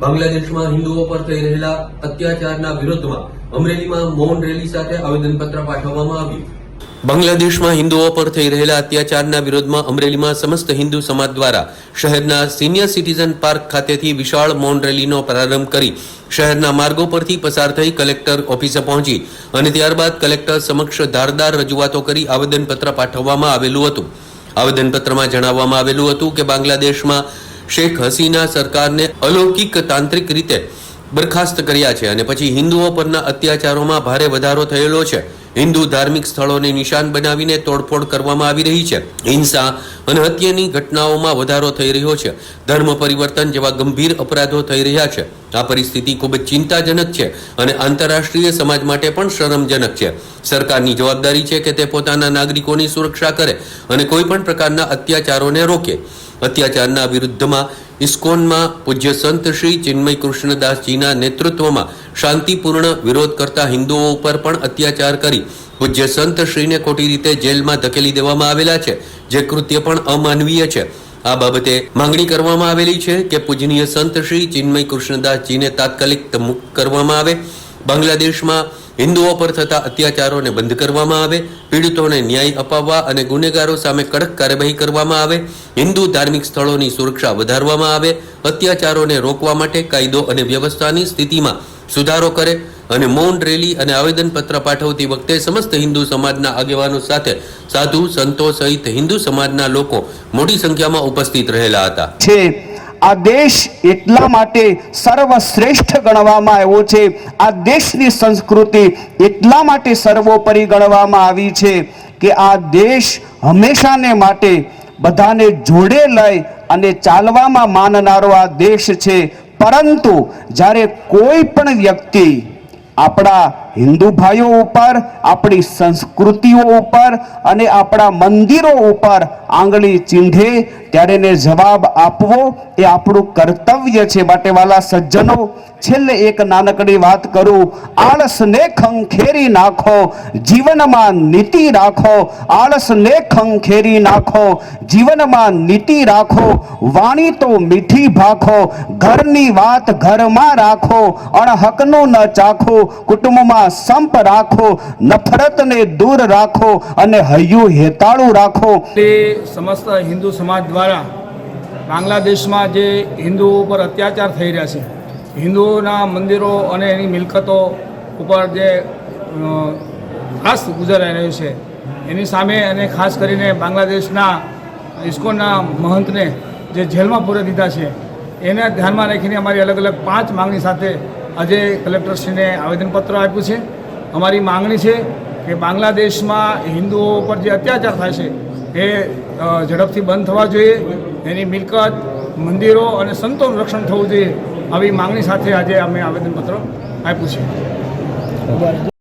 બાંગ્લાદેશમાં હિન્દુઓ પર થઈ રહેલા અત્યાચારના વિરોધમાં અમરેલીમાં મૌન રેલી સાથે આવેદનપત્ર પાઠવવામાં આવ્યું. બાંગ્લાદેશમાં હિન્દુઓ પર થઈ રહેલા અત્યાચારના વિરોધમાં અમરેલીમાં સમસ્ત હિન્દુ સમાજ દ્વારા શહેરના સિનિયર સિટીઝન પાર્ક ખાતેથી વિશાળ મૌન રેલીનો પ્રારંભ કરી શહેરના માર્ગો પરથી પસાર થઈ કલેક્ટર ઓફિસે પહોંચી અને ત્યારબાદ કલેક્ટર સમક્ષ ધારદાર રજૂઆતો કરી આવેદનપત્ર પાઠવવામાં આવેલું હતું. આવેદનપત્રમાં જણાવવામાં આવેલું હતું કે બાંગ્લાદેશમાં શેખ હસીના સરકારને અલૌકિક તાંત્રિક રીતે બરખાસ્ત કર્યા છે અને પછી હિન્દુઓ પરના અત્યાચારોમાં ભારે વધારો થયેલો છે. હિન્દુ ધાર્મિક સ્થળોને નિશાન બનાવીને તોડફોડ કરવામાં આવી રહી છે. હિંસા અને હત્યાની ઘટનાઓમાં વધારો થઈ રહ્યો છે. ધર્મ પરિવર્તન જેવા ગંભીર અપરાધો થઈ રહ્યા છે. આ પરિસ્થિતિ ખૂબ જ ચિંતાજનક છે અને આંતરરાષ્ટ્રીય સમાજ માટે પણ શરમજનક છે. સરકારની જવાબદારી છે કે તે પોતાના નાગરિકોની સુરક્ષા કરે અને કોઈ પણ પ્રકારના અત્યાચારોને રોકે. અત્યાચારના વિરુદ્ધમાં ઇસ્કોનમાં પૂજ્ય સંત શ્રી ચિન્મય કૃષ્ણદાસજીના નેતૃત્વમાં શાંતિપૂર્ણ વિરોધ કરતા હિન્દુઓ ઉપર પણ અત્યાચાર કરી પૂજ્ય સંત શ્રીને ખોટી રીતે જેલમાં ધકેલી દેવામાં આવેલા છે, જે કૃત્ય પણ અમાનવીય છે. આ બાબતે માંગણી કરવામાં આવેલી છે કે પૂજનીય સંત શ્રી ચિન્મય કૃષ્ણદાસજીને તાત્કાલિક મુક્ત કરવામાં આવે. બાંગ્લાદેશમાં હિન્દુઓ પર થતા અત્યાચારોને બંધ કરવામાં આવે, પીડિતોને ન્યાય અપાવવા અને ગુનેગારો સામે કડક કાર્યવાહી કરવામાં આવે, હિન્દુ ધાર્મિક સ્થળોની સુરક્ષા વધારવામાં આવે, અત્યાચારોને રોકવા માટે કાયદો અને વ્યવસ્થાની સ્થિતિમાં સુધારો કરે અને મૌન રેલી અને આવેદનપત્ર પાઠવતી વખતે સમસ્ત હિન્દુ સમાજના આગેવાનો સાથે સાધુ, સંતો સહિત હિન્દુ સમાજના લોકો મોટી સંખ્યામાં ઉપસ્થિત રહેલા હતા. આ દેશ એટલા માટે સર્વશ્રેષ્ઠ ગણવામાં આવ્યો છે. આ દેશની સંસ્કૃતિ એટલા માટે સર્વોપરી ગણવામાં આવી છે કે આ દેશ હંમેશાને માટે બધાને જોડે લઈ અને ચાલવામાં માનનારો આ દેશ છે. પરંતુ જ્યારે કોઈ પણ વ્યક્તિ આપણા હિન્દુ ભાઈઓ ઉપર, આપણી સંસ્કૃતિઓ ઉપર અને આપણા મંદિરો ઉપર આંગળી ચીંધે ત્યારે એને જવાબ આપવો એ આપણું કર્તવ્ય છે માટે વાલા સજ્જનો. છેલ્લે એક નાનકડી વાત કરું. આળસને ખંખેરી નાખો, જીવનમાં નીતિ રાખો. આળસને ખંખેરી નાખો, જીવનમાં નીતિ રાખો. વાણી તો મીઠી ભાખો, ઘરની વાત ઘરમાં રાખો. અણહકનું ન ચાખો, કુટુંબમાં સંપ રાખો, નફરતને દૂર રાખો અને હૈયું હેતાળું રાખો. સમસ્ત હિન્દુ સમાજ દ્વારા બાંગ્લાદેશમાં જે હિન્દુઓ ઉપર અત્યાચાર થઈ રહ્યા છે, હિન્દુઓના મંદિરો અને એની મિલકતો ઉપર જે ખાસ ગુજરાઈ રહ્યું છે, એની સામે અને ખાસ કરીને બાંગ્લાદેશના ઇસ્કોનના મહંતને જે જેલમાં પૂરે દીધા છે, એને ધ્યાનમાં રાખીને અમારી અલગ અલગ પાંચ માંગણી સાથે આજે કલેક્ટરશ્રીને આવેદનપત્ર આપ્યું છે. અમારી માંગણી છે કે બાંગ્લાદેશમાં હિન્દુઓ ઉપર જે અત્યાચાર થાય છે, એ ઝડપથી બંધ થવા જોઈએ. એની મિલકત, મંદિરો અને સંતોનું રક્ષણ થવું જોઈએ. આવી માંગણી સાથે આજે અમે આવેદનપત્ર આપ્યું છે.